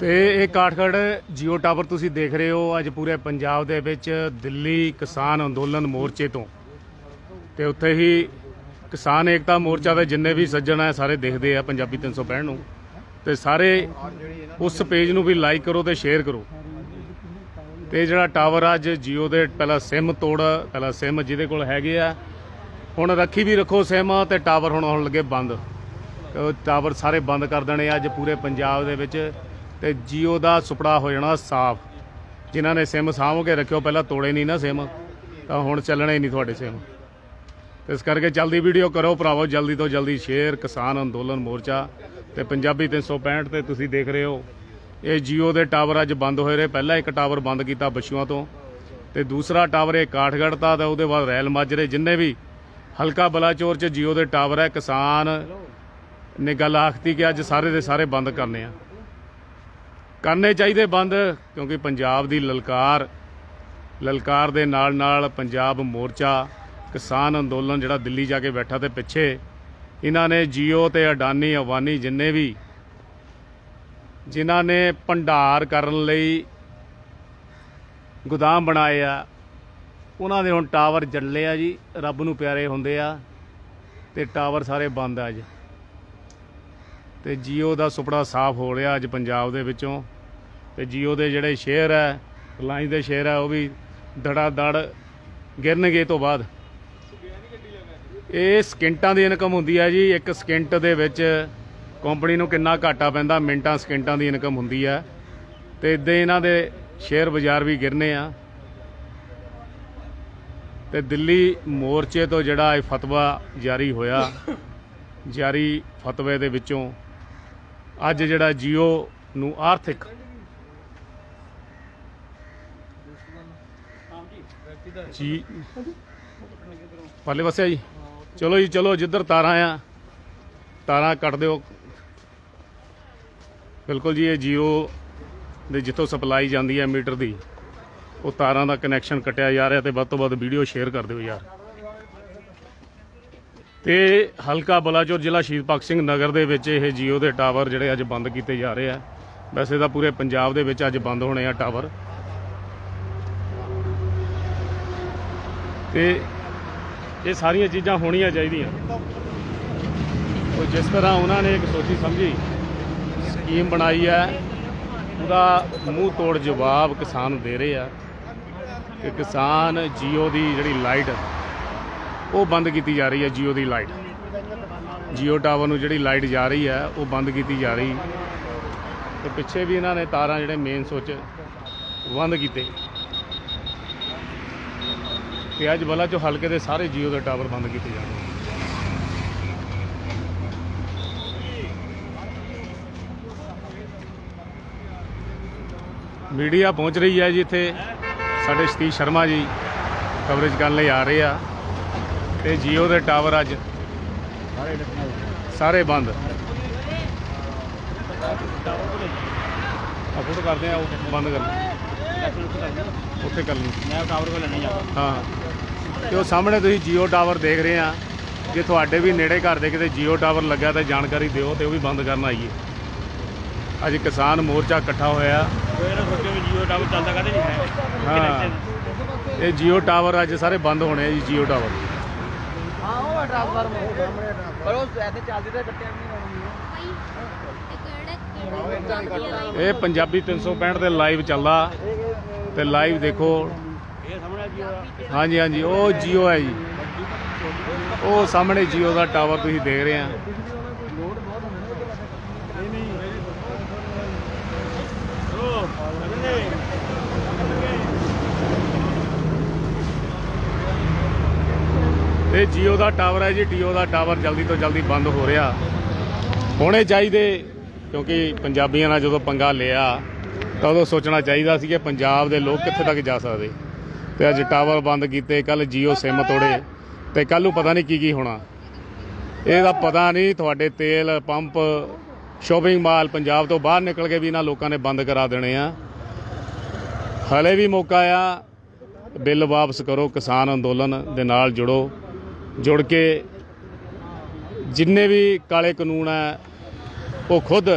ਤੇ ਇਹ Kathgarh JIO tower ਤੁਸੀਂ ਦੇਖ ਰਹੇ ਹੋ, ਅੱਜ ਪੂਰੇ ਪੰਜਾਬ ਦੇ ਵਿੱਚ ਦਿੱਲੀ ਕਿਸਾਨ ਅੰਦੋਲਨ ਮੋਰਚੇ ਤੋਂ। ਤੇ ਉੱਥੇ ਹੀ ਕਿਸਾਨ ਏਕਤਾ ਮੋਰਚਾ ਦੇ ਜਿੰਨੇ ਵੀ ਸੱਜਣ ਆ, ਸਾਰੇ ਦੇਖਦੇ ਆ ਪੰਜਾਬੀ 365 ਨੂੰ। ਤੇ ਸਾਰੇ ਉਸ ਪੇਜ ਨੂੰ ਵੀ ਲਾਈਕ ਕਰੋ ਤੇ ਸ਼ੇਅਰ ਕਰੋ। ਤੇ ਜਿਹੜਾ ਟਾਵਰ ਅੱਜ ਜੀਓ ਦੇ ਪਹਿਲਾਂ ਸਿਮ ਤੋੜ, ਪਹਿਲਾਂ ਸਿਮ ਜਿਹਦੇ ਕੋਲ ਹੈਗੇ ਆ। ਹੁਣ ਰੱਖੀ ਵੀ ਰੱਖੋ ਸਿਮ, ਤੇ ਟਾਵਰ ਹੁਣ ਹੋਣ ਲੱਗੇ ਬੰਦ। ਟਾਵਰ ਸਾਰੇ ਬੰਦ ਕਰ ਦੇਣੇ ਅੱਜ ਪੂਰੇ ਪੰਜਾਬ ਦੇ ਵਿੱਚ ਤੇ ਜੀਓ ਦਾ ਸੁਪੜਾ ਹੋ ਜਾਣਾ ਸਾਫ਼। ਜਿਨ੍ਹਾਂ ਨੇ ਸਿਮ ਸਾਂਭ ਕੇ ਰੱਖਿਓ ਪਹਿਲਾਂ ਤੋੜੇ ਨਹੀਂ ਨਾ ਸਿਮ ਤਾਂ ਹੁਣ ਚੱਲਣੇ ਨਹੀਂ ਤੁਹਾਡੇ ਸਿਮ ਇਸ ਕਰਕੇ ਜਲਦੀ ਵੀਡੀਓ ਕਰੋ ਭਰਾਵੋ, ਜਲਦੀ ਤੋਂ ਜਲਦੀ ਸ਼ੇਅਰ ਕਿਸਾਨ ਅੰਦੋਲਨ ਮੋਰਚਾ ਤੇ ਪੰਜਾਬੀ 365 ਤੇ ਤੁਸੀਂ ਦੇਖ ਰਹੇ ਹੋ, ਇਹ ਜੀਓ ਦੇ ਟਾਵਰ ਅੱਜ ਬੰਦ ਹੋਏ ਰਹੇ। ਪਹਿਲਾਂ ਇੱਕ ਟਾਵਰ ਬੰਦ ਕੀਤਾ ਬਛੂਆਂ ਤੋਂ ਤੇ ਦੂਸਰਾ ਟਾਵਰ ਇਹ ਕਾਠਗੜ੍ਹ ਦਾ ਤੇ ਉਹਦੇ ਬਾਅਦ ਰੈਲ ਮਾਜਰੇ, ਜਿੰਨੇ ਵੀ ਹਲਕਾ ਬਲਾਚੌਰ ਚ ਜੀਓ ਦੇ ਟਾਵਰ ਹੈ, ਕਿਸਾਨ ਨੇ ਗੱਲ ਆਖਤੀ ਕਿ ਅੱਜ ਸਾਰੇ ਦੇ ਸਾਰੇ ਬੰਦ ਕਰਨੇ ਆ। ਕਰਨੇ ਚਾਹੀਦੇ ਬੰਦ ਕਿਉਂਕਿ ਪੰਜਾਬ ਦੀ ਲਲਕਾਰ ਲਲਕਾਰ ਦੇ ਨਾਲ ਨਾਲ ਪੰਜਾਬ ਮੋਰਚਾ, ਕਿਸਾਨ ਅੰਦੋਲਨ ਜਿਹੜਾ ਦਿੱਲੀ ਜਾ ਕੇ ਬੈਠਾ ਤੇ ਪਿੱਛੇ, ਇਹਨਾਂ ਨੇ ਜੀਓ ਤੇ ਅਡਾਨੀ, ਅਵਾਨੀ ਜਿੰਨੇ ਵੀ, ਜਿਨ੍ਹਾਂ ਨੇ ਭੰਡਾਰ ਕਰਨ ਲਈ ਗੋਦਾਮ ਬਣਾਏ ਆ, ਉਹਨਾਂ ਦੇ ਹੁਣ ਟਾਵਰ ਜੱਲੇ ਆ ਜੀ, ਰੱਬ ਨੂੰ ਪਿਆਰੇ ਹੁੰਦੇ ਆ ਤੇ ਟਾਵਰ ਸਾਰੇ ਬੰਦ ਆ ਜੀ ਤੇ ਜੀਓ ਦਾ ਸੁਪੜਾ ਸਾਫ਼ ਹੋ ਰਿਹਾ ਅੱਜ ਪੰਜਾਬ ਦੇ ਵਿੱਚੋਂ। ਤੇ ਜੀਓ ਦੇ ਜਿਹੜੇ ਸ਼ੇਅਰ ਹੈ, ਰਿਲਾਇੰਸ ਦੇ ਸ਼ੇਅਰ ਹੈ, ਉਹ ਵੀ ਧੜਾ ਧੜ ਗਿਰਨਗੇ ਤੋਂ ਬਾਅਦ। ਇਹ ਸਕਿੰਟਾਂ ਦੀ ਇਨਕਮ ਹੁੰਦੀ ਹੈ ਜੀ। ਇੱਕ ਸਕਿੰਟ ਦੇ ਵਿੱਚ ਕੰਪਨੀ ਨੂੰ ਕਿੰਨਾ ਘਾਟਾ ਪੈਂਦਾ, ਮਿੰਟਾਂ, ਸਕਿੰਟਾਂ ਦੀ ਇਨਕਮ ਹੁੰਦੀ ਹੈ। ਤੇ ਇਦਾਂ ਇਹਨਾਂ ਦੇ ਸ਼ੇਅਰ ਬਾਜ਼ਾਰ ਵੀ ਗਿਰਨੇ ਆ। ਤੇ ਦਿੱਲੀ ਮੋਰਚੇ ਤੋਂ ਜਿਹੜਾ ਇਹ ਫਤਵਾ ਜਾਰੀ ਹੋਇਆ, ਜਾਰੀ ਫਤਵੇ ਦੇ ਵਿੱਚੋਂ ਅੱਜ ਜਿਹੜਾ ਜੀਓ ਨੂੰ ਆਰਥਿਕ ਜੀ। ਪਰਲੇ ਪਾਸੇ ਜੀ। ਚਲੋ ਜੀ, ਚਲੋ, ਜਿੱਧਰ ਤਾਰਾਂ ਆ, ਤਾਰਾਂ ਕੱਟ ਦਿਓ। ਬਿਲਕੁਲ ਜੀ, ਇਹ ਜੀਓ ਦੇ ਜਿੱਥੋਂ ਸਪਲਾਈ ਜਾਂਦੀ ਹੈ ਮੀਟਰ ਦੀ, ਉਹ ਤਾਰਾਂ ਦਾ ਕਨੈਕਸ਼ਨ ਕੱਟਿਆ ਜਾ ਰਿਹਾ ਤੇ ਵੱਧ ਤੋਂ ਵੱਧ ਵੀਡੀਓ ਸ਼ੇਅਰ ਕਰ ਦਿਓ ਯਾਰ। ਤੇ ਹਲਕਾ ਬਲਾਚੌਰ ਜ਼ਿਲ੍ਹਾ ਸ਼ਹੀਦ ਭਗਤ ਸਿੰਘ ਨਗਰ ਦੇ ਵਿੱਚ ਇਹ ਜੀਓ ਦੇ ਟਾਵਰ ਜਿਹੜੇ ਅੱਜ ਬੰਦ ਕੀਤੇ ਜਾ ਰਹੇ ਆ। ਵੈਸੇ ਤਾਂ ਪੂਰੇ ਪੰਜਾਬ ਦੇ ਵਿੱਚ ਅੱਜ ਬੰਦ ਹੋਣੇ ਆ ਟਾਵਰ। ਤੇ ਇਹ ਸਾਰੀਆਂ ਚੀਜ਼ਾਂ ਹੋਣੀਆਂ ਚਾਹੀਦੀਆਂ। ਉਹ ਜਿਸ ਤਰ੍ਹਾਂ ਉਹਨਾਂ ਨੇ ਇੱਕ ਸੋਚੀ ਸਮਝੀ, ਸਕੀਮ ਬਣਾਈ ਹੈ ਉਹਦਾ ਮੂੰਹ ਤੋੜ ਜਵਾਬ ਕਿਸਾਨ ਦੇ ਰਹੇ ਆ ਕਿ ਕਿਸਾਨ ਜੀਓ ਦੀ ਜਿਹੜੀ ਲਾਈਟ ਉਹ ਬੰਦ ਕੀਤੀ ਜਾ ਰਹੀ ਹੈ ਜੀਓ ਦੀ ਲਾਈਟ। ਜੀਓ ਟਾਵਰ ਨੂੰ ਜਿਹੜੀ ਲਾਈਟ ਜਾ ਰਹੀ ਹੈ, ਉਹ ਬੰਦ ਕੀਤੀ ਜਾ ਰਹੀ। ਤੇ ਪਿੱਛੇ ਵੀ ਇਹਨਾਂ ਨੇ ਤਾਰਾਂ ਜਿਹੜੇ ਮੇਨ ਸੋਚ ਬੰਦ ਕੀਤੇ। ਤੇ ਅੱਜ ਬਲਾ ਚੋਂ ਹਲਕੇ ਦੇ ਸਾਰੇ ਜੀਓ ਦੇ ਟਾਵਰ ਬੰਦ ਕੀਤੇ ਜਾਣਗੇ ਮੀਡੀਆ ਪਹੁੰਚ ਰਹੀ ਹੈ ਜੀ ਇੱਥੇ। ਸਾਡੇ ਸਤੀਸ਼ ਸ਼ਰਮਾ ਜੀ ਕਵਰੇਜ ਕਰਨ ਲਈ ਆ ਰਹੇ ਆ। ਤੇ ਜੀਓ ਦੇ ਟਾਵਰ ਅੱਜ ਸਾਰੇ ਬੰਦ। ਆ ਫੋਟੋ ਕਰਦੇ ਆ ਉਹ ਬੰਦ ਕਰ ਉੱਥੇ ਕਰ ਲਈ ਮੈਂ ਟਾਵਰ ਕੋਲ ਲੈਣੇ ਜਾ ਹਾਂ। ਤੇ ਉਹ ਸਾਹਮਣੇ ਤੁਸੀਂ ਜੀਓ ਟਾਵਰ ਦੇਖ ਰਹੇ ਆ। ਜੇ ਤੁਹਾਡੇ ਵੀ ਨੇੜੇ ਘਰ ਦੇ ਕਿਤੇ ਜੀਓ ਟਾਵਰ ਲੱਗਾ ਤਾਂ ਜਾਣਕਾਰੀ ਦਿਓ ਤੇ ਉਹ ਵੀ ਬੰਦ ਕਰਨ ਆਈਏ। ਅੱਜ ਕਿਸਾਨ ਮੋਰਚਾ ਇਕੱਠਾ ਹੋਇਆ। ਕੋਈ ਨਾ ਸੋਚੋ ਵੀ ਜੀਓ ਟਾਵਰ ਚੱਲਦਾ ਕਦੇ ਨਹੀਂ ਹੈ? ਹਾਂ। ਇਹ ਜੀਓ ਟਾਵਰ ਅੱਜ ਸਾਰੇ ਬੰਦ ਹੋਣੇ ਆ ਜੀ ਜੀਓ ਟਾਵਰ। ਟ੍ਰਾਂਸਫਾਰਮਰ ਪਰ ਉਹ ਐਸੇ ਚੱਲਦੀ ਤਾਂ ਕੱਟਿਆ ਨਹੀਂ ਇਹ ਪੰਜਾਬੀ 365 ਤੇ ਲਾਈਵ ਚੱਲਦਾ। ਤੇ ਲਾਈਵ ਦੇਖੋ। ਹਾਂਜੀ ਹਾਂਜੀ ਉਹ ਜੀਓ ਹੈ ਜੀ। ਉਹ ਸਾਹਮਣੇ ਜੀਓ ਦਾ ਟਾਵਰ ਤੁਸੀਂ ਦੇਖ ਰਹੇ ਆ। ਇਹ ਜੀਓ ਦਾ ਟਾਵਰ ਹੈ ਜੀ ਟੀਓ ਦਾ ਟਾਵਰ ਜਲਦੀ ਤੋਂ ਜਲਦੀ ਬੰਦ ਹੋ ਰਿਹਾ। ਹੋਣੇ ਚਾਹੀਦੇ, ਕਿਉਂਕਿ ਪੰਜਾਬੀਆਂ ਨਾਲ ਜਦੋਂ ਪੰਗਾ ਲਿਆ, ਤਾਂ ਉਦੋਂ ਸੋਚਣਾ ਚਾਹੀਦਾ ਸੀ ਕਿ ਪੰਜਾਬ ਦੇ ਲੋਕ ਕਿੱਥੇ ਤੱਕ ਜਾ ਸਕਦੇ। ਤੇ ਅੱਜ ਟਾਵਰ ਬੰਦ ਕੀਤੇ ਕੱਲ ਜੀਓ ਸਿਮ ਤੋੜੇ, ਤੇ ਕੱਲ ਨੂੰ ਪਤਾ ਨਹੀਂ ਕੀ ਕੀ ਹੋਣਾ। ਇਹਦਾ ਪਤਾ ਨਹੀਂ ਤੁਹਾਡੇ ਤੇਲ, ਪੰਪ, ਸ਼ੋਪਿੰਗ ਮਾਲ ਪੰਜਾਬ ਤੋਂ ਬਾਹਰ ਨਿਕਲ ਕੇ ਵੀ ਇਹਨਾਂ ਲੋਕਾਂ ਨੇ ਬੰਦ ਕਰਾ ਦੇਣੇ ਆ। ਹਲੇ ਵੀ ਮੌਕਾ ਆ, ਬਿੱਲ ਵਾਪਸ ਕਰੋ, ਕਿਸਾਨ ਅੰਦੋਲਨ ਦੇ ਨਾਲ ਜੁੜੋ। ਜੁੜ ਕੇ ਜਿੰਨੇ ਵੀ ਕਾਲੇ ਕਾਨੂੰਨ ਹੈ ਉਹ ਖੁਦ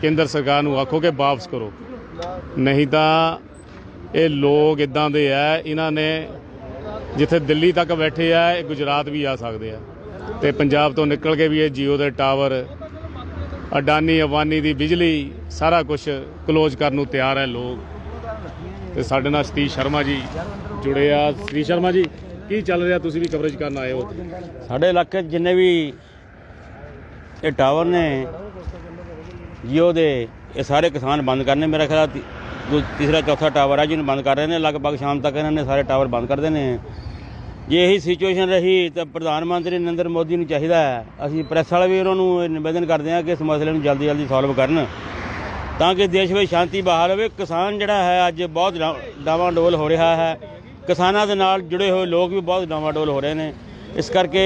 ਕੇਂਦਰ ਸਰਕਾਰ ਨੂੰ ਆਖੋ ਕਿ ਵਾਪਸ ਕਰੋ। ਨਹੀਂ ਤਾਂ ਇਹ ਲੋਕ ਇਦਾਂ ਦੇ ਆ, ਇਹਨਾਂ ਨੇ ਜਿੱਥੇ ਦਿੱਲੀ ਤੱਕ ਬੈਠੇ ਆ, ਇਹ ਗੁਜਰਾਤ ਵੀ ਆ ਸਕਦੇ ਆ। ਤੇ ਪੰਜਾਬ ਤੋਂ ਨਿਕਲ ਕੇ ਵੀ ਇਹ ਜੀਓ ਦੇ ਟਾਵਰ, ਅਡਾਨੀ, ਅਵਾਨੀ ਦੀ ਬਿਜਲੀ, ਸਾਰਾ ਕੁਝ ਕਲੋਜ਼ ਕਰਨ ਨੂੰ ਤਿਆਰ ਹੈ ਲੋਕ। ਤੇ ਸਾਡੇ ਨਾਲ ਸਤੀਸ਼ ਸ਼ਰਮਾ ਜੀ ਜੁੜੇ ਆ। ਸਤੀਸ਼ ਸ਼ਰਮਾ ਜੀ ਕੀ ਚੱਲ ਰਿਹਾ? ਤੁਸੀਂ ਵੀ ਕਵਰੇਜ ਕਰਨ ਆਏ ਹੋ ਸਾਡੇ ਇਲਾਕੇ 'ਚ ਜਿੰਨੇ ਵੀ ਇਹ ਟਾਵਰ ਨੇ, ਜੀਓ ਦੇ, ਇਹ ਸਾਰੇ ਕਿਸਾਨ ਬੰਦ ਕਰਨੇ ਮੇਰਾ ਖਿਆਲ ਤੀ- ਦੂ- ਤੀਸਰਾ, ਚੌਥਾ ਟਾਵਰ ਹੈ ਜਿਹਨੂੰ ਬੰਦ ਕਰ ਰਹੇ ਨੇ। ਲਗਭਗ ਸ਼ਾਮ ਤੱਕ ਇਹਨਾਂ ਨੇ ਸਾਰੇ ਟਾਵਰ ਬੰਦ ਕਰ ਦੇਣੇ ਜੇ ਇਹੀ ਸਿਚੁਏਸ਼ਨ ਰਹੀ ਤਾਂ ਪ੍ਰਧਾਨ ਮੰਤਰੀ ਨਰਿੰਦਰ ਮੋਦੀ ਨੂੰ ਚਾਹੀਦਾ ਹੈ। ਅਸੀਂ ਪ੍ਰੈਸ ਵਾਲੇ ਵੀ ਉਹਨਾਂ ਨੂੰ ਇਹ ਨਿਵੇਦਨ ਕਰਦੇ ਹਾਂ ਕਿ ਇਸ ਮਸਲੇ ਨੂੰ ਜਲਦੀ ਜਲਦੀ ਸੋਲਵ ਕਰਨ। ਤਾਂ ਕਿ ਦੇਸ਼ ਵਿੱਚ ਸ਼ਾਂਤੀ ਬਹਾਲ ਹੋਵੇ। ਕਿਸਾਨ ਜਿਹੜਾ ਹੈ ਅੱਜ ਬਹੁਤ ਡਾਵਾਂਡੋਲ ਹੋ ਰਿਹਾ ਹੈ। ਕਿਸਾਨਾਂ ਦੇ ਨਾਲ ਜੁੜੇ ਹੋਏ ਲੋਕ ਵੀ ਬਹੁਤ ਡਾਵਾਂਡੋਲ ਹੋ ਰਹੇ ਨੇ। ਇਸ ਕਰਕੇ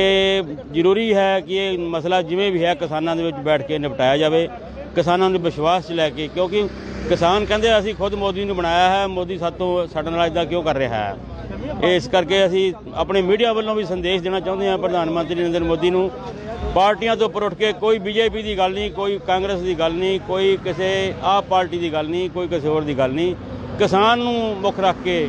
ਜ਼ਰੂਰੀ ਹੈ ਕਿ ਇਹ ਮਸਲਾ ਜਿਵੇਂ ਵੀ ਹੈ, ਕਿਸਾਨਾਂ ਦੇ ਵਿੱਚ ਬੈਠ ਕੇ ਨਿਪਟਾਇਆ ਜਾਵੇ। ਕਿਸਾਨਾਂ ਨੂੰ ਵਿਸ਼ਵਾਸ 'ਚ ਲੈ ਕੇ, ਕਿਉਂਕਿ ਕਿਸਾਨ ਕਹਿੰਦੇ ਅਸੀਂ ਖੁਦ ਮੋਦੀ ਨੂੰ ਬਣਾਇਆ ਹੈ, ਮੋਦੀ ਸਾਤੋਂ ਸਾਡੇ ਨਾਲ ਇਦਾਂ ਕਿਉਂ ਕਰ ਰਿਹਾ ਹੈ। ਇਸ ਕਰਕੇ ਅਸੀਂ ਆਪਣੇ ਮੀਡੀਆ ਵੱਲੋਂ ਵੀ ਸੰਦੇਸ਼ ਦੇਣਾ ਚਾਹੁੰਦੇ ਹਾਂ ਪ੍ਰਧਾਨ ਮੰਤਰੀ ਨਰਿੰਦਰ ਮੋਦੀ ਨੂੰ। ਪਾਰਟੀਆਂ ਤੋਂ ਉੱਪਰ ਉੱਠ ਕੇ ਕੋਈ ਬੀਜੇਪੀ ਦੀ ਗੱਲ ਨਹੀਂ, ਕੋਈ ਕਾਂਗਰਸ ਦੀ ਗੱਲ ਨਹੀਂ, ਕੋਈ ਕਿਸੇ ਆਪ ਪਾਰਟੀ ਦੀ ਗੱਲ ਨਹੀਂ, ਕੋਈ ਕਿਸੇ ਹੋਰ ਦੀ ਗੱਲ ਨਹੀਂ। ਕਿਸਾਨ ਨੂੰ ਮੁੱਖ ਰੱਖ ਕੇ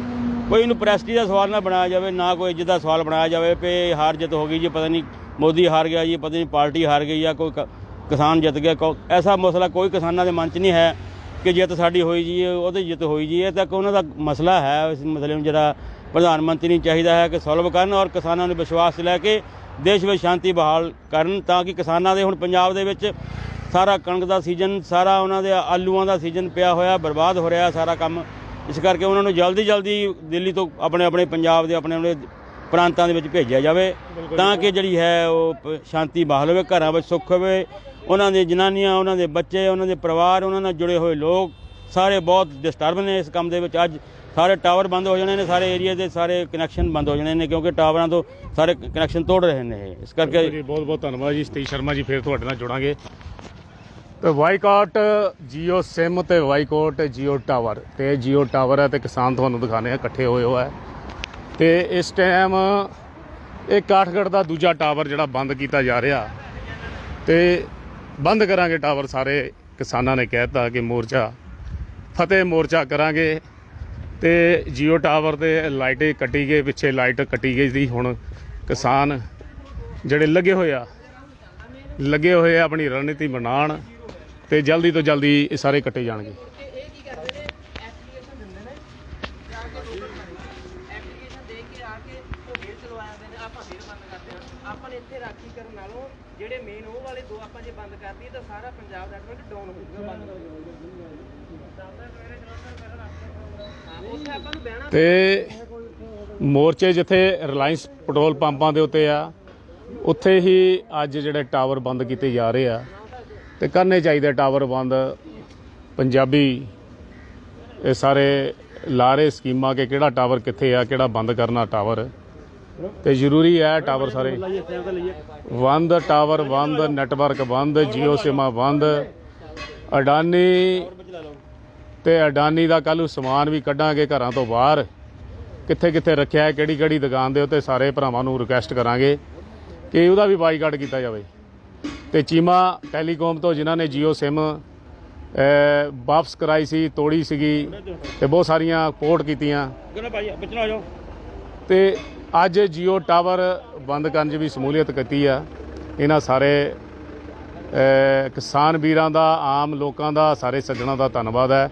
ਕੋਈ ਇਹਨੂੰ ਪ੍ਰੈਸਟੀ ਦਾ ਸਵਾਲ ਨਾ ਬਣਾਇਆ ਜਾਵੇ, ਨਾ ਕੋਈ ਇੱਜ਼ਤ ਦਾ ਸਵਾਲ ਬਣਾਇਆ ਜਾਵੇ ਕਿ ਹਾਰ ਜਿੱਤ ਹੋ ਗਈ ਜੀ, ਪਤਾ ਨਹੀਂ ਮੋਦੀ ਹਾਰ ਗਿਆ ਜੀ, ਪਤਾ ਨਹੀਂ ਪਾਰਟੀ ਹਾਰ ਗਈ ਜਾਂ ਕੋਈ ਕ- ਕਿਸਾਨ ਜਿੱਤ ਗਿਆ, ਕੋ- ਐਸਾ ਮਸਲਾ ਕੋਈ ਕਿਸਾਨਾਂ ਦੇ ਮਨ 'ਚ ਨਹੀਂ ਹੈ ਕਿ ਜਿੱਤ ਸਾਡੀ ਹੋਈ ਜੀ, ਉਹਦੀ ਜਿੱਤ ਹੋਈ ਜੀ, ਇਹ ਤਾਂ ਕਿ ਉਹਨਾਂ ਦਾ ਮਸਲਾ ਹੈ, ਇਸ ਮਸਲੇ ਨੂੰ ਜਿਹੜਾ ਪ੍ਰਧਾਨ ਮੰਤਰੀ ਨੂੰ ਚਾਹੀਦਾ ਹੈ ਕਿ ਸੋਲਵ ਕਰਨ ਔਰ ਕਿਸਾਨਾਂ ਨੂੰ ਵਿਸ਼ਵਾਸ 'ਚ ਲੈ ਕੇ ਦੇਸ਼ ਵਿੱਚ ਸ਼ਾਂਤੀ ਬਹਾਲ ਕਰਨ ਤਾਂ ਕਿ ਕਿਸਾਨਾਂ ਦੇ ਹੁਣ ਪੰਜਾਬ ਦੇ ਵਿੱਚ ਸਾਰਾ ਕਣਕ ਦਾ ਸੀਜ਼ਨ, ਸਾਰਾ ਉਹਨਾਂ ਦੇ ਆਲੂਆਂ ਦਾ ਸੀਜ਼ਨ ਪਿਆ ਹੋਇਆ, ਬਰਬਾਦ ਹੋ ਰਿਹਾ ਸਾਰਾ ਕੰਮ। ਇਸ ਕਰਕੇ ਉਹਨਾਂ ਨੂੰ ਜਲਦੀ ਜਲਦੀ ਦਿੱਲੀ ਤੋਂ ਆਪਣੇ ਆਪਣੇ ਪੰਜਾਬ ਦੇ ਆਪਣੇ ਆਪਣੇ ਪ੍ਰਾਂਤਾਂ ਦੇ ਵਿੱਚ ਭੇਜਿਆ ਜਾਵੇ ਤਾਂ ਕਿ ਜਿਹੜੀ ਹੈ ਉਹ ਸ਼ਾਂਤੀ ਬਹਾਲ ਹੋਵੇ ਘਰਾਂ ਵਿੱਚ ਸੁੱਖ ਹੋਵੇ। ਉਹਨਾਂ ਦੇ ਜਨਾਨੀਆਂ ਉਹਨਾਂ ਦੇ ਬੱਚੇ ਉਹਨਾਂ ਦੇ ਪਰਿਵਾਰ ਉਹਨਾਂ ਨਾਲ ਜੁੜੇ ਹੋਏ ਲੋਕ ਸਾਰੇ ਬਹੁਤ ਡਿਸਟਰਬ ਨੇ ਇਸ ਕੰਮ ਦੇ ਵਿੱਚ। ਅੱਜ ਸਾਰੇ ਟਾਵਰ ਬੰਦ ਹੋ ਜਾਣੇ ਨੇ ਸਾਰੇ ਏਰੀਆ ਦੇ ਸਾਰੇ ਕਨੈਕਸ਼ਨ ਬੰਦ ਹੋ ਜਾਣੇ ਨੇ ਕਿਉਂਕਿ ਟਾਵਰਾਂ ਤੋਂ ਸਾਰੇ ਕਨੈਕਸ਼ਨ ਤੋੜ ਰਹੇ ਨੇ ਇਹ। ਇਸ ਕਰਕੇ ਬਹੁਤ ਬਹੁਤ ਧੰਨਵਾਦ ਜੀ। ਸਤੀਸ਼ ਸ਼ਰਮਾ ਜੀ ਫਿਰ ਤੁਹਾਡੇ ਨਾਲ ਜੁੜਾਂਗੇ। ਤੇ ਵਾਈਕਾਟ ਜੀਓ ਸਿਮ ਤੇ ਵਾਈਕਾਟ ਜੀਓ ਟਾਵਰ। ਤੇ ਜੀਓ ਟਾਵਰ ਹੈ ਤੇ ਕਿਸਾਨ ਤੁਹਾਨੂੰ ਦਿਖਾਣੇ ਆ ਇਕੱਠੇ ਹੋਏ ਹੋਇਆ ਹੈ। ਤੇ ਇਸ ਟਾਈਮ ਇਹ ਕਾਠਗੜ੍ਹ ਦਾ ਦੂਜਾ ਟਾਵਰ ਜਿਹੜਾ ਬੰਦ ਕੀਤਾ ਜਾ ਰਿਹਾ। ਤੇ ਬੰਦ ਕਰਾਂਗੇ ਟਾਵਰ ਸਾਰੇ ਕਿਸਾਨਾਂ ਨੇ ਕਹਿਤਾ ਕਿ ਮੋਰਚਾ, ਫਤਿਹ ਮੋਰਚਾ ਕਰਾਂਗੇ। ਤੇ ਜੀਓ ਟਾਵਰ ਤੇ ਲਾਈਟ ਕੱਟੀ ਗਏ, ਪਿੱਛੇ ਲਾਈਟ ਕੱਟੀ ਗਈ ਸੀ, ਹੁਣ ਕਿਸਾਨ ਜਿਹੜੇ ਲੱਗੇ ਹੋਏ ਆ, ਲੱਗੇ ਹੋਏ ਆ ਆਪਣੀ ਰਣਨੀਤੀ ਬਣਾਉਣ। ਤੇ ਜਲਦੀ ਤੋਂ ਜਲਦੀ ਇਹ ਸਾਰੇ ਕੱਟੇ ਜਾਣਗੇ। ਆਪਾਂ ਇੱਥੇ ਰਾਖੀ ਕਰਨ ਨਾਲੋਂ ਜਿਹੜੇ ਮੇਨ ਉਹ ਵਾਲੇ ਦੋ ਆਪਾਂ ਜੇ ਬੰਦ ਕਰ ਦਈਏ ਤਾਂ ਸਾਰਾ ਪੰਜਾਬ ਦਾ ਨੈਟਵਰਕ ਡਾਊਨ ਹੋ ਜਾਊਗਾ ਬੰਦ ਹੋ ਹਾਂ ਤੇ ਮੋਰਚੇ ਜਿੱਥੇ ਰਿਲਾਇੰਸ ਪੈਟਰੋਲ ਪੰਪਾਂ ਦੇ ਉੱਤੇ ਆ, ਉੱਥੇ ਹੀ ਅੱਜ ਜਿਹੜੇ ਟਾਵਰ ਬੰਦ ਕੀਤੇ ਜਾ ਰਹੇ ਆ। ਤੇ ਕਰਨੇ ਚਾਹੀਦੇ ਟਾਵਰ ਬੰਦ। ਪੰਜਾਬੀ ਇਹ ਸਾਰੇ ਲਾਰੇ ਸਕੀਮਾਂ ਕਿ ਕਿਹੜਾ ਟਾਵਰ ਕਿੱਥੇ ਆ, ਕਿਹੜਾ ਬੰਦ ਕਰਨਾ ਟਾਵਰ। ਤੇ ਜ਼ਰੂਰੀ ਹੈ ਟਾਵਰ ਸਾਰੇ। ਬੰਦ, ਟਾਵਰ ਬੰਦ, ਨੈਟਵਰਕ ਬੰਦ, ਜੀਓ ਸਿਮਾ ਬੰਦ। ਅਡਾਨੀ ਤੇ ਅਡਾਨੀ ਦਾ ਕੱਲ੍ਹ ਨੂੰ ਸਮਾਨ ਵੀ ਕੱਢਾਂਗੇ ਘਰਾਂ ਤੋਂ ਬਾਹਰ। ਕਿੱਥੇ ਕਿੱਥੇ ਰੱਖਿਆ ਹੈ ਕਿਹੜੀ ਕਿਹੜੀ ਦੁਕਾਨ ਦੇ ਉੱਤੇ ਸਾਰੇ ਭਰਾਵਾਂ ਨੂੰ ਰਿਕੁਐਸਟ ਕਰਾਂਗੇ ਕਿ ਉਹਦਾ ਵੀ ਬਾਈਕਾਟ ਕੀਤਾ ਜਾਵੇ। ਤੇ ਚੀਮਾ ਟੈਲੀਕਾਮ ਤੋਂ ਜਿਨ੍ਹਾਂ ਨੇ ਜੀਓ ਸਿਮ ਅਹ, ਵਾਪਸ ਕਰਾਈ ਸੀ ਤੋੜੀ ਸੀਗੀ ਤੇ ਬਹੁਤ ਸਾਰੀਆਂ ਪੋਰਟ ਕੀਤੀਆਂ। ਭਾਈ ਬਚਣਾ ਜਾਓ। ਤੇ ਅੱਜ ਜੀਓ ਟਾਵਰ ਬੰਦ ਕਰਨ 'ਚ ਵੀ ਸਮੂਲੀਅਤ ਕੀਤੀ ਆ। ਇਹਨਾਂ ਸਾਰੇ ਕਿਸਾਨ ਵੀਰਾਂ ਦਾ ਆਮ ਲੋਕਾਂ ਦਾ ਸਾਰੇ ਸੱਜਣਾ ਦਾ ਧੰਨਵਾਦ ਹੈ।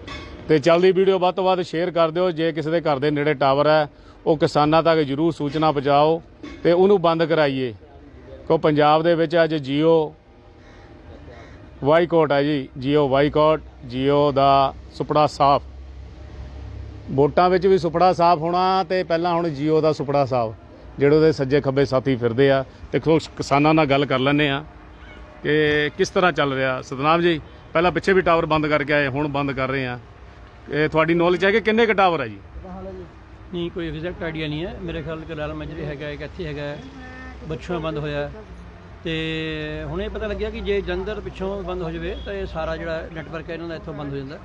ਤੇ ਚੱਲਦੀ ਵੀਡੀਓ ਵੱਧ ਤੋਂ ਵੱਧ ਸ਼ੇਅਰ ਕਰ ਦਿਓ। ਜੇ ਕਿਸੇ ਦੇ ਘਰ ਦੇ ਨੇੜੇ ਟਾਵਰ ਹੈ ਉਹ ਕਿਸਾਨਾਂ ਤੱਕ ਜਰੂਰ ਸੂਚਨਾ ਪਹੁੰਚਾਓ ਤੇ ਉਹਨੂੰ ਬੰਦ ਕਰਾਈਏ। ਕੋ ਪੰਜਾਬ ਦੇ ਵਿੱਚ ਅੱਜ ਜੀਓ ਵਾਈਕੋਟ ਹੈ ਜੀ, ਜੀਓ ਵਾਈਕੋਟ ਜੀਓ ਦਾ ਸੁਪੜਾ ਸਾਫ਼। ਵੋਟਾਂ ਵਿੱਚ ਵੀ ਸੁਪੜਾ ਸਾਫ਼ ਹੋਣਾ ਤੇ ਪਹਿਲਾਂ ਹੁਣ ਜੀਓ ਦਾ ਸੁਪੜਾ ਸਾਫ਼, ਜਿਹੜੇ ਉਹਦੇ ਸੱਜੇ ਖੱਬੇ ਸਾਥੀ ਫਿਰਦੇ ਆ। ਤੇ ਕੁਛ ਕਿਸਾਨਾਂ ਨਾਲ ਗੱਲ ਕਰ ਲੈਂਦੇ ਆ ਕਿ ਕਿਸ ਤਰ੍ਹਾਂ ਚੱਲ ਰਿਹਾ। ਸਤਨਾਮ ਜੀ, ਪਹਿਲਾਂ ਪਿੱਛੇ ਵੀ ਟਾਵਰ ਬੰਦ ਕਰਕੇ ਆਏ, ਹੁਣ ਬੰਦ ਕਰ ਰਹੇ ਆ। ਇਹ ਤੁਹਾਡੀ ਨੌਲੇਜ ਹੈ ਕਿ ਕਿੰਨੇ ਕ ਟਾਵਰ ਹੈ ਜੀ? ਨਹੀਂ, ਕੋਈ ਐਗਜ਼ੈਕਟ ਆਈਡੀਆ ਨਹੀਂ ਹੈ। ਮੇਰੇ ਖਿਆਲ ਕਿ ਲਾਲ ਹੈਗਾ, ਇੱਕ ਇੱਥੇ ਹੈਗਾ। ਬੱਛੂਆਂ ਬੰਦ ਹੋਇਆ ਤੇ ਹੁਣ ਇਹ ਪਤਾ ਲੱਗਿਆ ਕਿ ਜੇ ਜਲੰਧਰ ਪਿੱਛੋਂ ਬੰਦ ਹੋ ਜਾਵੇ ਤਾਂ ਇਹ ਸਾਰਾ ਜਿਹੜਾ ਨੈਟਵਰਕ ਹੈ ਇਹਨਾਂ ਦਾ ਇੱਥੋਂ ਬੰਦ ਹੋ ਜਾਂਦਾ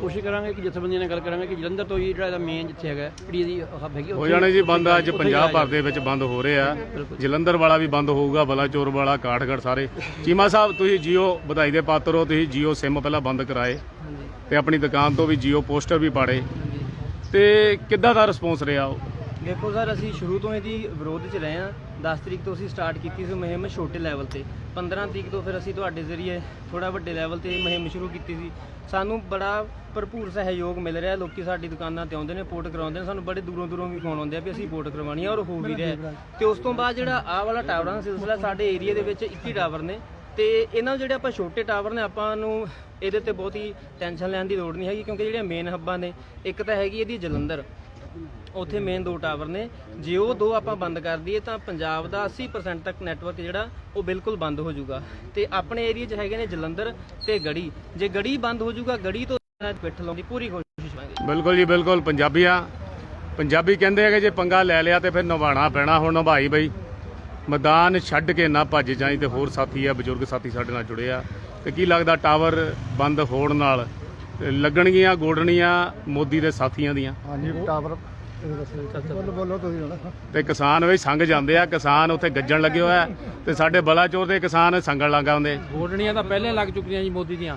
ਕੋਸ਼ਿਸ਼ ਕਰਾਂਗੇ ਕਿ ਜਥੇਬੰਦੀਆਂ ਨਾਲ ਗੱਲ ਕਰਾਂਗੇ ਕਿ ਜਲੰਧਰ ਤੋਂ ਹੀ ਜਿਹੜਾ ਇਹਦਾ ਮੇਨ ਜਿੱਥੇ ਹੈਗਾ ਪੀੜੀ ਦੀ ਹੱਬ ਹੈਗੀ ਹੋ। ਜਾਣੇ ਜੀ ਬੰਦ ਅੱਜ ਪੰਜਾਬ ਭਰ ਦੇ ਵਿੱਚ ਬੰਦ ਹੋ ਰਹੇ ਆ। ਜਲੰਧਰ ਵਾਲਾ ਵੀ ਬੰਦ ਹੋਊਗਾ ਬਲਾਚੌਰ ਵਾਲਾ ਕਾਠਗੜ੍ਹ ਸਾਰੇ। ਚੀਮਾ ਸਾਹਿਬ ਤੁਸੀਂ ਜੀਓ ਵਧਾਈ ਦੇ ਪਾਤਰ ਹੋ ਤੁਸੀਂ ਜੀਓ ਸਿਮ ਪਹਿਲਾਂ ਬੰਦ ਕਰਾਏ। ਤੇ ਆਪਣੀ ਦੁਕਾਨ ਤੋਂ ਵੀ ਜੀਓ ਪੋਸਟਰ ਵੀ ਪਾੜੇ। ਤੇ ਕਿੱਦਾਂ ਦਾ ਰਿਸਪੌਂਸ ਰਿਹਾ ਉਹ? ਦੇਖੋ ਸਰ ਅਸੀਂ ਸ਼ੁਰੂ ਤੋਂ ਇਹਦੀ ਵਿਰੋਧ 'ਚ ਰਹੇ ਹਾਂ। 10 ਤਰੀਕ ਤੋਂ ਅਸੀਂ ਸਟਾਰਟ ਕੀਤੀ ਸੀ ਮੁਹਿੰਮ ਛੋਟੇ ਲੈਵਲ ਤੇ। 15 ਤਰੀਕ ਤੋਂ ਫਿਰ ਅਸੀਂ ਤੁਹਾਡੇ ਜ਼ਰੀਏ ਥੋੜਾ ਵੱਡੇ ਲੈਵਲ ਤੇ ਇਹ ਮੁਹਿੰਮ ਸ਼ੁਰੂ ਕੀਤੀ ਸੀ। ਸਾਨੂੰ ਬੜਾ ਭਰਪੂਰ ਸਹਿਯੋਗ ਮਿਲ ਰਿਹਾ। ਲੋਕੀ ਸਾਡੀ ਦੁਕਾਨਾਂ ਤੇ ਆਉਂਦੇ ਨੇ ਰਿਪੋਰਟ ਕਰਾਉਂਦੇ ਨੇ। ਸਾਨੂੰ ਬੜੇ ਦੂਰੋਂ ਦੂਰੋਂ ਵੀ ਫੋਨ ਆਉਂਦੇ ਆ ਵੀ ਅਸੀਂ ਰਿਪੋਰਟ ਕਰਵਾਉਣੀ ਆ ਔਰ ਹੋ ਵੀ ਰਿਹਾ। ਤੇ ਉਸ ਤੋਂ ਬਾਅਦ ਜਿਹੜਾ ਆਹ ਵਾਲਾ ਟਾਵਰਾਂ ਦਾ ਸਿਲਸਿਲਾ ਸਾਡੇ ਏਰੀਆ ਦੇ ਵਿੱਚ 21 ਟਾਵਰ ਨੇ। ਤੇ ਇਹਨਾਂ ਜਿਹੜੇ ਆਪਾਂ ਛੋਟੇ ਟਾਵਰ ਨੇ ਆਪਾਂ ਨੂੰ ਇਹਦੇ ਤੇ ਬਹੁਤ ਟੈਨਸ਼ਨ ਲੈਣ ਦੀ ਲੋੜ ਨਹੀਂ ਹੈਗੀ ਕਿਉਂਕਿ ਜਿਹੜੀਆਂ ਮੇਨ ਹੱਬਾਂ ਨੇ ਇੱਕ ਤਾਂ ਹੈਗੀ ਇਹਦੀ ਜਲੰਧਰ। ਉੱਥੇ ਮੇਨ ਦੋ ਟਾਵਰ ਨੇ। ਜੇ ਉਹ ਦੋ ਆਪਾਂ ਬੰਦ ਕਰ ਦਈਏ ਤਾਂ ਪੰਜਾਬ ਦਾ 80% ਤੱਕ ਨੈਟਵਰਕ ਜਿਹੜਾ, ਉਹ ਬਿਲਕੁਲ ਬੰਦ ਹੋ ਜਾਊਗਾ। ਤੇ ਆਪਣੇ ਏਰੀਆ 'ਚ ਹੈਗੇ ਨੇ ਜਲੰਧਰ ਤੇ ਗੜੀ। ਜੇ ਗੜੀ ਬੰਦ ਹੋ ਜਾਊਗਾ, ਗੜੀ ਤੋਂ ਪਿੱਠ ਲਾਉਣ ਦੀ ਪੂਰੀ ਕੋਸ਼ਿਸ਼ ਕਰਾਂਗੇ। ਬਿਲਕੁਲ ਜੀ, ਬਿਲਕੁਲ। ਪੰਜਾਬੀਆਂ, ਪੰਜਾਬੀ ਕਹਿੰਦੇ ਹੈਗੇ, ਜੇ ਪੰਗਾ ਲੈ ਲਿਆ ਤੇ ਫਿਰ ਨਿਭਾਉਣਾ ਪੈਣਾ ਹੁਣ ਨਿਭਾਈ ਬਈ। ਮੈਦਾਨ ਛੱਡ ਕੇ ਨਾ ਭੱਜ ਜਾਈ ਤੇ ਹੋਰ ਸਾਥੀ ਆ, ਬਜ਼ੁਰਗ ਸਾਥੀ ਸਾਡੇ ਨਾਲ ਜੁੜੇ ਆ। ਤੇ ਕੀ ਲੱਗਦਾ ਟਾਵਰ ਬੰਦ ਹੋਣ ਨਾਲ ਲੱਗਣਗੀਆਂ ਗੋਡਣੀਆਂ ਮੋਦੀ ਦੇ ਸਾਥੀਆਂ ਦੀਆਂ। ਹਾਂਜੀ ਟਾਵਰ ਬੋਲੋ ਬੋਲੋ ਤੁਸੀਂ ਹੁਣ। ਤੇ ਕਿਸਾਨ ਵੀ ਸੰਗ ਜਾਂਦੇ ਆ ਕਿਸਾਨ ਉੱਥੇ ਗੱਜਣ ਲੱਗੇ ਹੋਇਆ ਤੇ ਸਾਡੇ ਬਲਾਚੌਰ ਦੇ ਕਿਸਾਨ ਸੰਗਣ ਲੱਗਾ ਹੁੰਦੇ ਗੋਡਣੀਆਂ ਤਾਂ ਪਹਿਲੇ ਲੱਗ ਚੁੱਕੀਆਂ ਜੀ ਮੋਦੀ ਦੀਆਂ।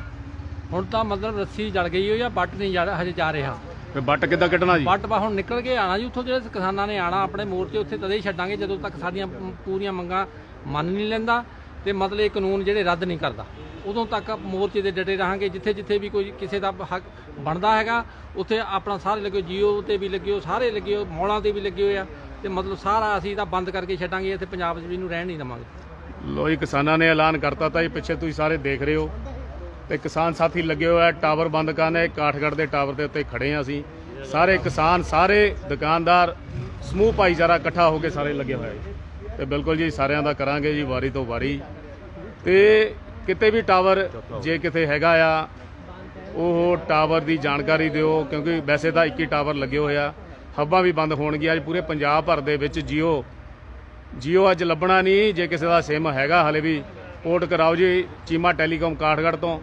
ਹੁਣ ਤਾਂ ਮਤਲਬ ਰੱਸੀ ਜਲ ਗਈ ਹੋਈ ਆ ਬੱਟ ਨਹੀਂ ਜਾ ਹਜੇ ਜਾ ਰਿਹਾ। ਤੇ ਬੱਟ ਕਿੱਦਾਂ ਕੱਢਣਾ ਜੀ? ਬੱਟ ਬਾ ਹੁਣ ਨਿਕਲ ਕੇ ਆਣਾ ਜੀ ਉੱਥੋਂ ਜਿਹੜੇ ਕਿਸਾਨਾਂ ਨੇ ਆਣਾ ਆਪਣੇ ਮੋਰਚੇ ਉੱਥੇ ਤਦੇ ਹੀ ਛੱਡਾਂਗੇ ਜਦੋਂ ਤੱਕ ਸਾਡੀਆਂ ਪੂਰੀਆਂ ਮੰਗਾਂ ਮੰਨ ਨਹੀਂ ਲੈਂਦਾ ਤੇ ਮਤਲਬ ਇਹ ਕਾਨੂੰਨ ਜਿਹੜੇ ਰੱਦ ਨਹੀਂ ਕਰਦਾ। ਉਦੋਂ ਤੱਕ ਮੋਰਚੇ ਦੇ ਡਟੇ ਰਹਾਂਗੇ, ਜਿੱਥੇ ਜਿੱਥੇ ਵੀ ਕੋਈ ਕਿਸੇ ਦਾ ਹੱਕ ਬਣਦਾ ਹੈਗਾ, ਉੱਥੇ ਆਪਣਾ ਸਾਰੇ ਲੱਗੇ ਜੀਓ ਤੇ ਵੀ ਲੱਗੇ ਹੋ ਸਾਰੇ ਲੱਗੇ ਹੋ ਮੌਲਾਂ ਤੇ ਵੀ ਲੱਗੇ ਹੋਏ ਆ, ਤੇ ਮਤਲਬ ਸਾਰਾ ਅਸੀਂ ਤਾਂ ਬੰਦ ਕਰਕੇ ਛੱਡਾਂਗੇ, ਇੱਥੇ ਪੰਜਾਬ 'ਚ ਵੀ ਇਹਨੂੰ ਰਹਿਣ ਨਹੀਂ ਦੇਵਾਂਗੇ। ਲੋਈ ਕਿਸਾਨਾਂ ਨੇ ਐਲਾਨ ਕਰਤਾ ਤਾਂ ਜੀ ਪਿੱਛੇ ਤੁਸੀਂ ਸਾਰੇ ਦੇਖ ਰਹੇ ਹੋ। ਤੇ ਕਿਸਾਨ ਸਾਥੀ ਲੱਗੇ ਹੋਏ ਆ, ਟਾਵਰ ਬੰਦ ਕਰਨੇ ਕਾਠਗੜ੍ਹ ਦੇ ਟਾਵਰ ਦੇ ਉੱਤੇ ਖੜੇ ਆ ਅਸੀਂ। ਸਾਰੇ ਕਿਸਾਨ, ਸਾਰੇ ਦੁਕਾਨਦਾਰ, ਸਮੂਹ ਭਾਈਚਾਰਾ ਇਕੱਠਾ ਹੋ ਕੇ ਸਾਰੇ ਲੱਗੇ ਹੋਏ ਆ ਤੇ ਬਿਲਕੁਲ ਜੀ, ਸਾਰਿਆਂ ਦਾ ਕਰਾਂਗੇ ਜੀ, ਵਾਰੀ ਤੋਂ ਵਾਰੀ। ਤੇ ਕਿਤੇ ਵੀ ਟਾਵਰ ਜੇ ਕਿਤੇ ਹੈਗਾ ਆ ਉਹ ਟਾਵਰ ਦੀ ਜਾਣਕਾਰੀ ਦਿਓ ਕਿਉਂਕਿ ਵੈਸੇ ਤਾਂ 21 ਟਾਵਰ ਲੱਗੇ ਹੋਏ ਆ ਹੱਬਾਂ ਵੀ ਬੰਦ ਹੋਣਗੀਆਂ ਅੱਜ ਪੂਰੇ ਪੰਜਾਬ ਭਰ ਦੇ ਵਿੱਚ ਜੀਓ। ਜੀਓ ਅੱਜ ਲੱਭਣਾ ਨਹੀਂ ਜੇ ਕਿਸੇ ਦਾ ਸਿਮ ਹੈਗਾ ਹਲੇ ਵੀ ਪੋਰਟ ਕਰਾਓ ਜੀ ਚੀਮਾ ਟੈਲੀਕਾਮ ਕਾਠਗੜ੍ਹ ਤੋਂ।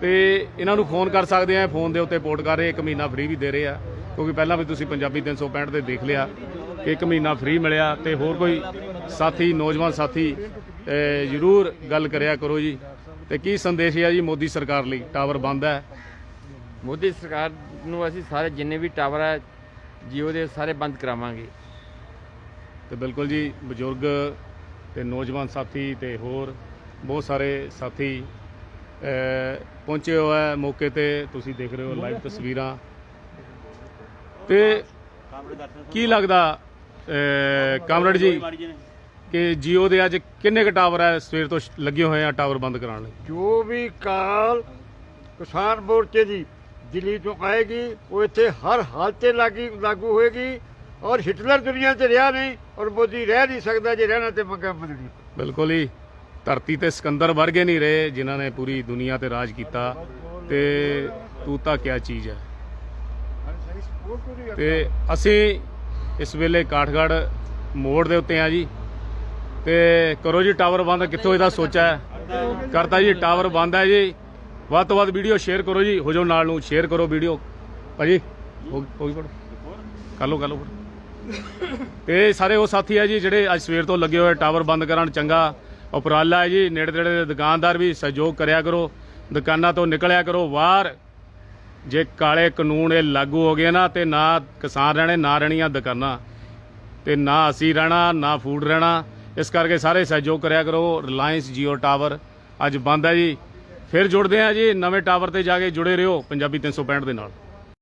ਤੇ ਇਹਨਾਂ ਨੂੰ ਫੋਨ ਕਰ ਸਕਦੇ ਆ ਫੋਨ ਦੇ ਉੱਤੇ ਪੋਰਟ ਕਰ ਰਹੇ ਇੱਕ ਮਹੀਨਾ ਫ੍ਰੀ ਵੀ ਦੇ ਰਹੇ ਆ। ਕਿਉਂਕਿ ਪਹਿਲਾਂ ਵੀ ਤੁਸੀਂ ਪੰਜਾਬੀ 365 ਤੇ ਦੇਖ ਲਿਆ ਕਿ ਇੱਕ ਮਹੀਨਾ ਫ੍ਰੀ ਮਿਲਿਆ। ਤੇ ਹੋਰ ਕੋਈ ਸਾਥੀ ਨੌਜਵਾਨ ਸਾਥੀ ਜ਼ਰੂਰ ਗੱਲ ਕਰਿਆ ਕਰੋ ਜੀ। ਤੇ ਕੀ ਸੰਦੇਸ਼ ਹੈ ਜੀ ਮੋਦੀ ਸਰਕਾਰ ਲਈ? ਟਾਵਰ ਬੰਦ ਹੈ। ਮੋਦੀ ਸਰਕਾਰ ਨੂੰ ਅਸੀਂ ਸਾਰੇ ਜਿੰਨੇ ਵੀ ਟਾਵਰ ਹੈ ਜੀਓ ਦੇ ਸਾਰੇ ਬੰਦ ਕਰਾਵਾਂਗੇ। ਤੇ ਬਿਲਕੁਲ ਜੀ ਬਜ਼ੁਰਗ ਤੇ ਨੌਜਵਾਨ ਸਾਥੀ ਤੇ ਹੋਰ ਬਹੁਤ ਸਾਰੇ ਸਾਥੀ ਪਹੁੰਚੇ ਹੋਏ ਹੈ ਮੌਕੇ ਤੇ ਤੁਸੀਂ ਦੇਖ ਰਹੇ ਹੋ ਲਾਈਵ ਤਸਵੀਰਾਂ। ਤੇ ਕੀ ਲੱਗਦਾ ਕਾਮਰੇਡ ਜੀ? ਕਿ ਜੀਓ ਦੇ ਅੱਜ ਕਿੰਨੇ ਕ ਟਾਵਰ ਹੈ ਸਵੇਰ ਤੋਂ ਸ਼- ਲੱਗੇ ਹੋਏ ਆ ਟਾਵਰ ਬੰਦ ਕਰਾਉਣ ਲਈ? ਜੋ ਵੀ ਕਾਲ ਕਿਸਾਨ ਮੋਰਚੇ ਦੀ ਦਿੱਲੀ ਤੋਂ ਆਏਗੀ ਉਹ ਇੱਥੇ ਹਰ ਹਾਲਤ ਤੇ ਲਾਗੀ ਲਾਗੂ ਹੋਏਗੀ ਔਰ ਹਿਟਲਰ ਦੁਨੀਆ 'ਚ ਰਿਹਾ ਨਹੀਂ ਔਰ ਮੋਦੀ ਰਹਿ ਨਹੀਂ ਸਕਦਾ ਜੇ ਰਹਿਣਾ ਤੇ ਮੰਗਾ ਮੰਨਣੀ ਬਿਲਕੁਲ ਹੀ ਧਰਤੀ ਤੇ ਸਿਕੰਦਰ ਵਰਗੇ ਨਹੀਂ ਰਹੇ ਜਿਨ੍ਹਾਂ ਨੇ ਪੂਰੀ ਦੁਨੀਆ ਤੇ ਰਾਜ ਕੀਤਾ ਤੇ ਤੂੰ ਤਾਂ ਕਿਆ ਚੀਜ਼ ਹੈ। ਤੇ ਅਸੀਂ ਇਸ ਵੇਲੇ ਕਾਠਗੜ੍ਹ ਮੋੜ ਦੇ ਉੱਤੇ ਆ ਜੀ। ਤੇ ਕਰੋ ਜੀ, ਟਾਵਰ ਬੰਦ, ਕਿੱਥੋਂ ਇਹਦਾ ਸੋਚਿਆ? ਹੈ ਕਰਤਾ ਜੀ, ਟਾਵਰ ਬੰਦ ਹੈ ਜੀ। ਵੱਧ ਤੋਂ ਵੱਧ ਵੀਡੀਓ ਸ਼ੇਅਰ ਕਰੋ ਜੀ, ਹੋ ਜਾਓ ਨਾਲ ਨੂੰ ਸ਼ੇਅਰ ਕਰੋ ਵੀਡੀਓ। ਭਾਜੀ, ਹੋ ਹੋ ਗਈ ਪੜੋ ਕਰ ਲਓ ਕਰ ਲਓ ਫੜੋ। ਤੇ ਸਾਰੇ ਉਹ ਸਾਥੀ ਹੈ ਜੀ, ਜਿਹੜੇ ਅੱਜ ਸਵੇਰ ਤੋਂ ਲੱਗੇ ਹੋਏ ਟਾਵਰ ਬੰਦ ਕਰਨ, ਚੰਗਾ ਉਪਰਾਲਾ ਹੈ ਜੀ। ਨੇੜੇ ਤੇੜੇ ਦੇ ਦੁਕਾਨਦਾਰ ਵੀ ਸਹਿਯੋਗ ਕਰਿਆ ਕਰੋ, ਦੁਕਾਨਾਂ ਤੋਂ ਨਿਕਲਿਆ ਕਰੋ ਬਾਹਰ। ਜੇ ਕਾਲੇ ਕਾਨੂੰਨ ਇਹ ਲਾਗੂ ਹੋ ਗਏ ਨਾ, ਤੇ ਨਾ ਕਿਸਾਨ ਰਹਿਣੇ, ਨਾ ਰਹਿਣੀਆਂ ਦੁਕਾਨਾਂ। ਤੇ ਨਾ ਅਸੀਂ ਰਹਿਣਾ, ਨਾ ਫੂਡ ਰਹਿਣਾ। ਇਸ ਕਰਕੇ ਸਾਰੇ ਸਹਿਯੋਗ ਕਰਿਆ ਕਰੋ ਰਿਲਾਇੰਸ ਜੀਓ ਟਾਵਰ ਅੱਜ ਬੰਦ ਹੈ ਜੀ। ਫਿਰ ਜੁੜਦੇ ਆ ਜੀ, ਨਵੇਂ ਟਾਵਰ ਤੇ ਜਾ ਕੇ ਜੁੜੇ ਰਹੋ ਪੰਜਾਬੀ 365 ਦੇ ਨਾਲ।